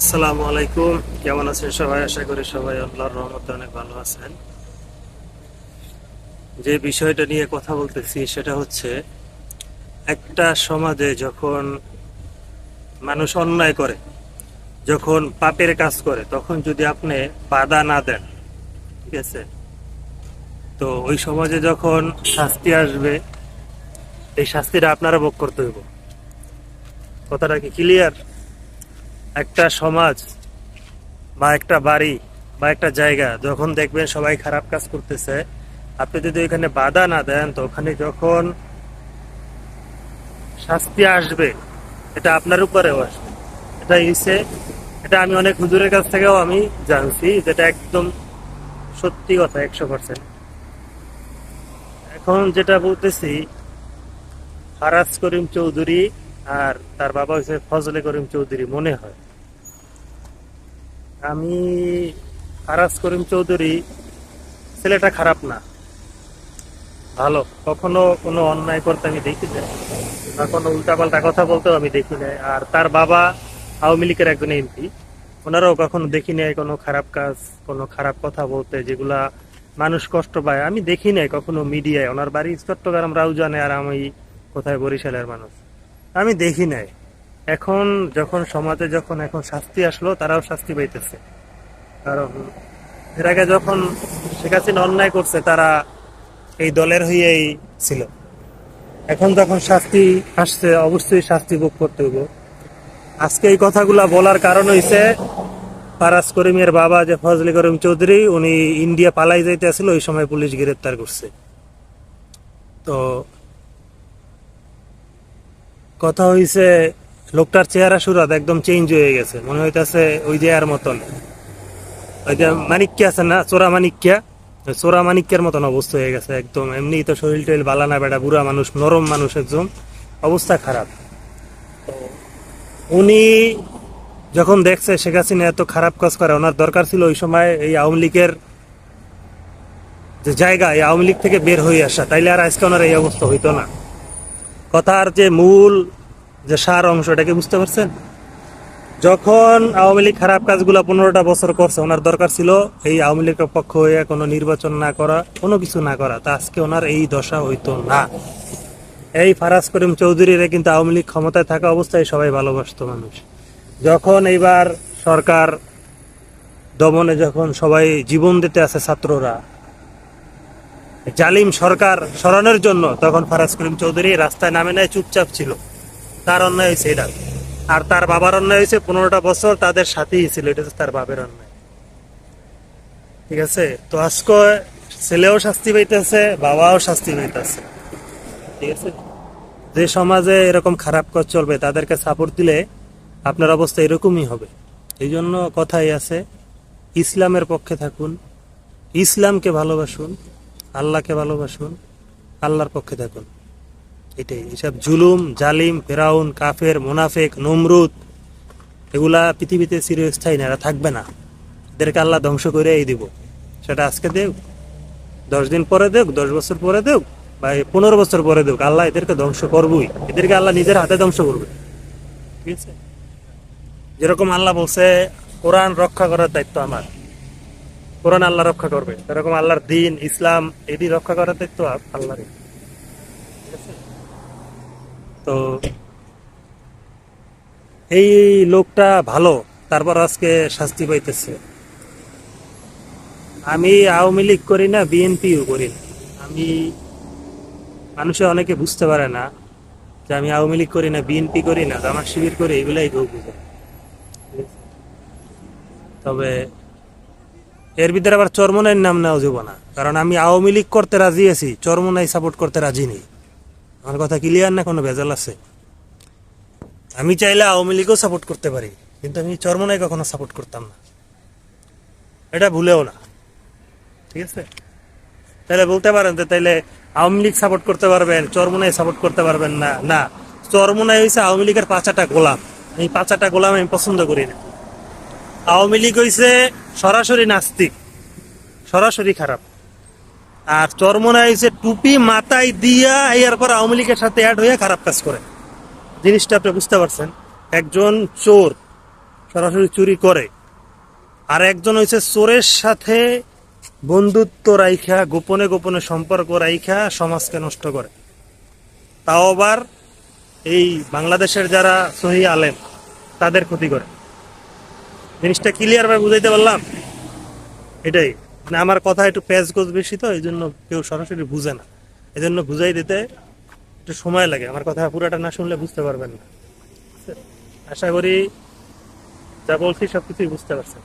আসসালামু আলাইকুম। কেমন আছেন সবাই? আশা করি সবাই আল্লাহর রহমতে অনেক ভালো আছেন। যে বিষয়টা নিয়ে কথা বলতেছি সেটা হচ্ছে, একটা সমাজে যখন মানুষ অন্যায় করে, যখন পাপের কাজ করে, তখন যদি আপনি বাধা না দেন, ঠিক আছে? তো ওই সমাজে যখন শাস্তি আসবে, এই শাস্তিটা আপনারা ভোগ করতে হইব। কথাটা কি ক্লিয়ার একটা সমাজ বা একটা বাড়ি বা একটা জায়গা যখন দেখবেন সবাই খারাপ কাজ করতেছে, আপনি যদি এখানে বাধা না দেন, তো ওখানে যখন শাস্তি আসবে, এটা আপনার উপরেও আসবে। এটা ইসে এটা আমি অনেক হুজুরের কাছ থেকেও আমি জানছি যেটা একদম সত্যি কথা, একশো পার্সেন্ট এখন যেটা বলতেছি, ফারাজ করিম চৌধুরী আর তার বাবা হচ্ছে ফজলে করিম চৌধুরী, মনে হয়। আমি ফারাজ করিম চৌধুরী, ছেলেটা খারাপ না। ভালো, কখনো কোনো অন্যায় করতে আমি দেখি না বা কোনো উল্টাপাল্টা কথা বলতেও আমি দেখি নাই। আর তার বাবা আওয়ামী লীগের একজন এমপি। ওনারাও কখনো দেখি নাই কোনো খারাপ কাজ, কোনো খারাপ কথা বলতে, যেগুলা মানুষ কষ্ট পায়। আমি দেখি নাই কখনো মিডিয়ায়। ওনার বাড়ি চট্টগ্রাম, রাউজানে, আর আমি কোথায় বরিশালের মানুষ। আমি দেখি নাই। এখন যখন সমাজে যখন এখন শাস্তি আসলো, তারাও শাস্তি পাইতেছে। কারণ এর আগে যখন শেখ হাসিনা অন্যায় করছে, তারা এই দলের হয়েই ছিল। এখন যখন শাস্তি আসছে, অবশ্যই শাস্তি ভোগ করতে হইব। আজকে এই কথাগুলা বলার কারণ হইছে, ফারাজ করিমের বাবা যে ফজলি করিম চৌধুরী, উনি ইন্ডিয়া পালাই যাইতে আসছিল ওই সময় পুলিশ গ্রেপ্তার করছে। তো, কথা হইছে লোকটার চেহারা সুরাত একদম চেঞ্জ হয়ে গেছে। মনে হইতেছে ওই যে আর মতন। ওই যে মানিক্যা আছে না, চোরা মানিক্যা? চোরা মানিক্যের মতন অবস্থা হয়ে গেছে একদম। এমনি তো শরীর টরিল বালানা বেটা, বুড়া মানুষ, নরম মানুষ একদম। অবস্থা খারাপ। উনি যখন দেখছে, শেখ হাসিনা এত খারাপ কাজ করে, ওনার দরকার ছিল ওই সময় এই আওয়ামী লীগের যে জায়গা, এই আওয়ামী লীগ থেকে বের হয়ে আসা। তাইলে আর আজকে ওনার এই অবস্থা হইতো না। কথার যে মূল যে সার অংশ এটাকে বুঝতে পারছেন? যখন আওয়ামী লীগ খারাপ কাজগুলো পনেরোটা বছর করছে, ওনার দরকার ছিল এই আওয়ামী লীগের পক্ষ হয়ে কোনো নির্বাচন না করা, কোনো কিছু না করা। তা আজকে ওনার এই দশা হইতো না। এই ফারাজ করিম চৌধুরীরা কিন্তু আওয়ামী লীগ ক্ষমতায় থাকা অবস্থায় সবাই ভালোবাসতো মানুষ। যখন এইবার সরকার দমনে যখন সবাই জীবন দিতে আছে ছাত্ররা, জালিম সরকার সরানোর জন্য, তখন ফারাজ করিম চৌধুরী রাস্তায় নামে নেয় চুপচাপ ছিল। তার অন্যায় হয়েছে, এটা। আর তার বাবার অন্যায় হয়েছে, পনেরোটা বছর তাদের সাথেই ছিল, এটা তার বাবার অন্যায়। ঠিক আছে? তো আজকে ছেলেও শাস্তি পাইতেছে, বাবাও শাস্তি পাইতেছে। ঠিক আছে? যে সমাজে এরকম খারাপ কাজ চলবে, তাদেরকে সাপোর্ট দিলে আপনার অবস্থা এরকমই হবে। এই জন্য কথাই আছে, ইসলামের পক্ষে থাকুন, ইসলামকে ভালোবাসুন, আল্লাহকে ভালোবাসুন, আল্লাহর পক্ষে থাকুন। এটাই, এসব জুলুম, জালিম, ফেরাউন, কাফের, মোনাফেক, নমরুদ, এগুলা পৃথিবীতে চিরস্থায়ী না, এরা থাকবে না। এদেরকে আল্লাহ ধ্বংস করে এই দিব। সেটা আজকে দেব দশ দিন পরে দেব দশ বছর পরে দেব বা পনেরো বছর পরে দেব আল্লাহ এদেরকে ধ্বংস করবই। এদেরকে আল্লাহ নিজের হাতে ধ্বংস করবে। ঠিক আছে? যেরকম আল্লাহ বলছে, কোরআন রক্ষা করার দায়িত্ব আমার। কোরআন আল্লাহ রক্ষা করবে। সেরকম আল্লাহর দিন, ইসলাম, এটি রক্ষা করার দায়িত্ব আল্লাহর তো এই লোকটা ভালো, তারপর আজকে শাস্তি পাইতেছে। আমি আওয়ামী লীগ করি না, বিএনপিও করি না। আমি মানুষে অনেকে বুঝতে পারে না যে আমি আওয়ামী লীগ করি না, বিএনপি করি না, জামাত শিবির করি, এগুলাই কেউ বুঝে? তবে এর ভিতরে আবার চরমনাইয়ের নাম নেওয়া যাব না, কারণ আমি আওয়ামী লীগ করতে রাজি আছি, চরমনাই সাপোর্ট করতে রাজি নেই। আমার কথা ক্লিয়ার না? কোনো ভেজাল আছে? আমি চাইলে আওয়ামী লীগও সাপোর্ট করতে পারি, কিন্তু আমি চরমনাই কখনো সাপোর্ট করতাম না। এটা ভুলেও না। ঠিক আছে? তাহলে বলতে পারেন যে তাইলে আওয়ামী লীগ সাপোর্ট করতে পারবেন, চরমনাই সাপোর্ট করতে পারবেন না? না। চরমনাই হয়েছে আওয়ামী লীগের পাঁচাটা গোলাম। এই পাঁচাটা গোলাম আমি পছন্দ করি না। আওয়ামী লীগ হয়েছে সরাসরি নাস্তিক, সরাসরি খারাপ। আর চরমনা হইছে টুপি, মাথায় দিয়া এরপর আওয়ামী লীগের সাথে অ্যাড হয়ে খারাপ কাজ করে। জিনিসটা আপনি বুঝতে পারছেন? একজন চোর সরাসরি চুরি করে আর একজন হয়েছে চোরের সাথে বন্ধুত্ব রাইখা, গোপনে গোপনে সম্পর্ক রাইখা, সমাজকে নষ্ট করে। তাও আবার এই বাংলাদেশের যারা সহি আলেম, তাদের ক্ষতি করে। জিনিসটা ক্লিয়ার ভাবে বুঝাইতে পারলাম? এটাই। মানে আমার কথা একটু প্যাচ গোজ বেশি তো এই জন্য কেউ সরাসরি বুঝে না। এই জন্য বুঝাই দিতে একটু সময় লাগে। আমার কথা পুরাটা না শুনলে বুঝতে পারবেন না। আশা করি যা বলছি সবকিছুই বুঝতে পারছেন।